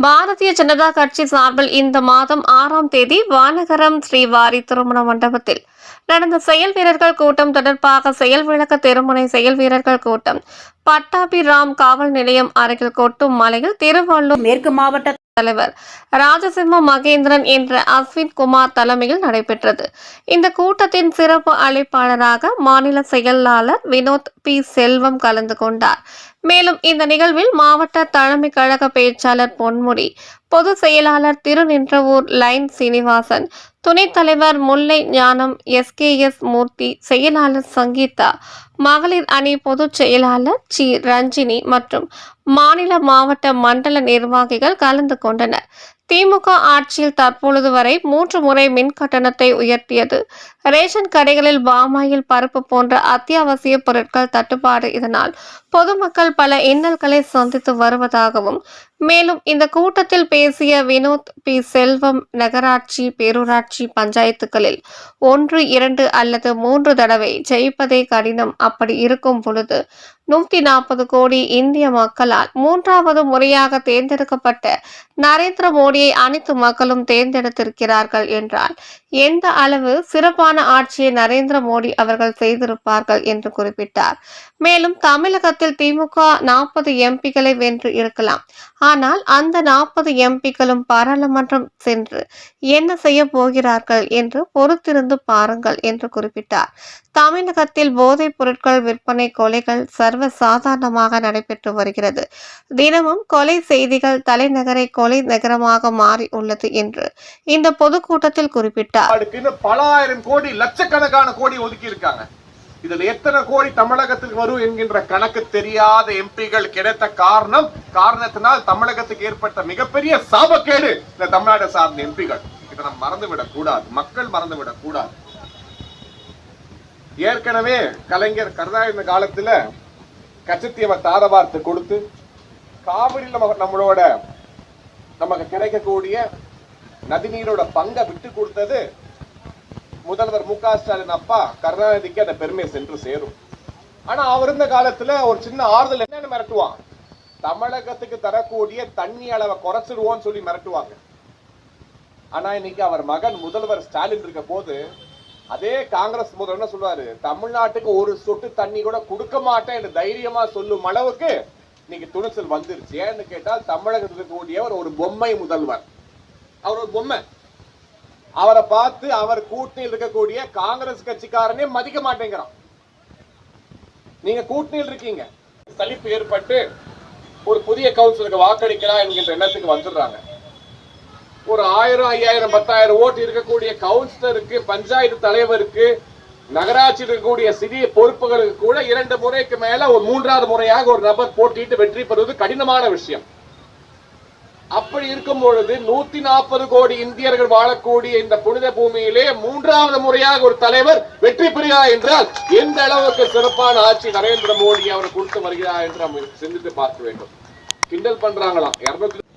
பாரதிய ஜனதா கட்சி சார்பில் இந்த மாதம் ஆறாம் தேதி வானகரம் ஸ்ரீவாரி திருமண மண்டபத்தில் நடந்த செயல் வீரர்கள் கூட்டம் தொடர்பாக செயல் விளக்க திருமுனை செயல் வீரர்கள் கூட்டம். பட்டாபிராம் காவல் நிலையம் அருகில் கொட்டும் மலையில் திருவள்ளூர் மேற்கு மாவட்ட தலைவர் ராஜசிம்ம மகேந்திரன் என்ற அஸ்வின் குமார் தலைமையில் நடைபெற்றது. இந்த கூட்டத்தின் சிறப்பு அழைப்பாளராக மாநில செயலாளர் வினோத் பி. செல்வம் கலந்து கொண்டார். மேலும் இந்த நிகழ்வில் மாவட்ட தலைமை கழக பேச்சாளர் பொன்முடி பொதுச் செயலாளர் திருநின்றவூர் லைன் சீனிவாசன் துணைத் தலைவர் முல்லை ஞானம் எஸ்கேஎஸ் மூர்த்தி செயலாளர் சங்கீதா மகளிர் அணி பொதுச் செயலாளர் சி ரஞ்சினி மற்றும் மாநில மாவட்ட மண்டல நிர்வாகிகள் கலந்து கொண்டனர். திமுக ஆட்சியில் தற்பொழுது வரை மூன்று முறை மின் கட்டணத்தை உயர்த்தியது. ரேஷன் கடைகளில் பாமாயில் பருப்பு போன்ற அத்தியாவசிய பொருட்கள் தட்டுப்பாடு. இதனால் பொதுமக்கள் பல இன்னல்களை சந்தித்து வருவதாகவும் மேலும் இந்த கூட்டத்தில் பேசிய வினோத் பி. செல்வம் நகராட்சி பேரூராட்சி பஞ்சாயத்துகளில் ஒன்று இரண்டு அல்லது மூன்று தடவை ஜெயிப்பதே கடினம். அப்படி இருக்கும் பொழுது நூத்தி நாற்பது கோடி இந்திய மக்கள் மக்களால் மூன்றாவது முறையாக தேர்ந்தெடுக்கப்பட்ட நரேந்திர மோடியை அனைத்து மக்களும் தேர்ந்தெடுத்திருக்கிறார்கள் என்றால் எந்த அளவு சிறப்பான ஆட்சியை நரேந்திர மோடி அவர்கள் செய்திருப்பார்கள் என்று குறிப்பிட்டார். மேலும் தமிழகத்தில் திமுக நாற்பது எம்பிக்களை வென்று இருக்கலாம். ஆனால் அந்த நாற்பது எம்பிக்களும் பாராளுமன்றம் சென்று என்ன செய்ய போகிறார்கள் என்று பொறுத்திருந்து பாருங்கள் என்று குறிப்பிட்டார். தமிழகத்தில் போதைப் பொருட்கள் விற்பனை கொலைகள் சர்வ சாதாரணமாக நடைபெற்று வருகிறது. தினமும் கொலை செய்திகள் தலைநகரை கொலை நகரமாக மாறி உள்ளது என்று இந்த பொதுக்கூட்டத்தில் குறிப்பிட்டார். பல ஆயிரம் கோடி லட்சக்கணக்கான கோடி ஒதுக்கி இருக்காங்க. இதுல எத்தனை கோடி தமிழகத்துக்கு வரும் என்கின்ற கணக்கு தெரியாத எம்பிகள் கிடைத்த காரணம் காரணத்தினால் தமிழகத்துக்கு ஏற்பட்ட மிகப்பெரிய சாபக்கேடு இந்த தமிழ்நாடு சார்ந்த எம்பிகள். இதை நம்ம மறந்துவிடக் கூடாது. மக்கள் மறந்துவிடக் கூடாது. ஏற்கனவே கலைஞர் கருணாநிதி காலத்துல கச்சத்தீவை தாரவார்த்தை கொடுத்து காவிரியில் நம்ம நம்மளோட நமக்கு கிடைக்கக்கூடிய நதிநீரோட பங்கை விட்டு கொடுத்தது முதல்வர் மு க ஸ்டாலின் அப்பா. கருணாநிதிக்கு அந்த பெருமை சென்று சேரும். ஆனா அவர் இருந்த காலத்துல ஒரு சின்ன ஆறுதல் என்னன்னு மிரட்டுவான். தமிழகத்துக்கு தரக்கூடிய தண்ணி அளவை குறைச்சிடுவோம்னு சொல்லி மிரட்டுவாங்க. ஆனா இன்னைக்கு அவர் மகன் முதல்வர் ஸ்டாலின் இருக்க போது அதே காங்கிரஸ் முதல்வர் என்ன சொல்லுவாரு தமிழ்நாட்டுக்கு ஒரு சொட்டு தண்ணி கூட கொடுக்க மாட்டேன் என்று தைரியமா சொல்லும் அளவுக்கு இன்னைக்கு துணிச்சல் வந்துருச்சு. ஏன்னு கேட்டால் தமிழகத்துக்கு இருக்கக்கூடியவர் ஒரு பொம்மை முதல்வர். அவர் ஒரு பொம்மை. அவரை பார்த்து அவர் கூட்டணியில் இருக்கக்கூடிய காங்கிரஸ் கட்சிக்காரனே மதிக்க மாட்டேங்கிறான். நீங்க கூட்டணியில் இருக்கீங்க. சலிப்பு ஏற்பட்டு ஒரு புதிய கவுன்சிலுக்கு வாக்களிக்கலாம் என்கின்ற எண்ணத்துக்கு வந்துடுறாங்க. ஒரு ஆயிரம் ஐயாயிரம் பத்தாயிரம் ஓட்டு இருக்கக்கூடிய கவுன்சிலருக்கு பஞ்சாயத்து தலைவருக்கு நகராட்சியில் இருக்கக்கூடிய சிறிய பொறுப்புகளுக்கு கூட இரண்டு முறைக்கு மேல ஒரு மூன்றாவது முறையாக ஒரு நபர் போட்டியிட்டு வெற்றி பெறுவது கடினமான விஷயம். அப்படி இருக்கும் பொழுது நூத்தி நாற்பது கோடி இந்தியர்கள் வாழக்கூடிய இந்த புனித பூமியிலே மூன்றாவது முறையாக ஒரு தலைவர் வெற்றி பெறுகிறார் என்றால் எந்த அளவுக்கு சிறப்பான ஆட்சி நரேந்திர மோடி அவர் கொடுத்து வருகிறார் என்று நம்ம சிந்தித்து பார்க்க வேண்டும். கிண்டல் பண்றாங்களாம். இருநூத்தி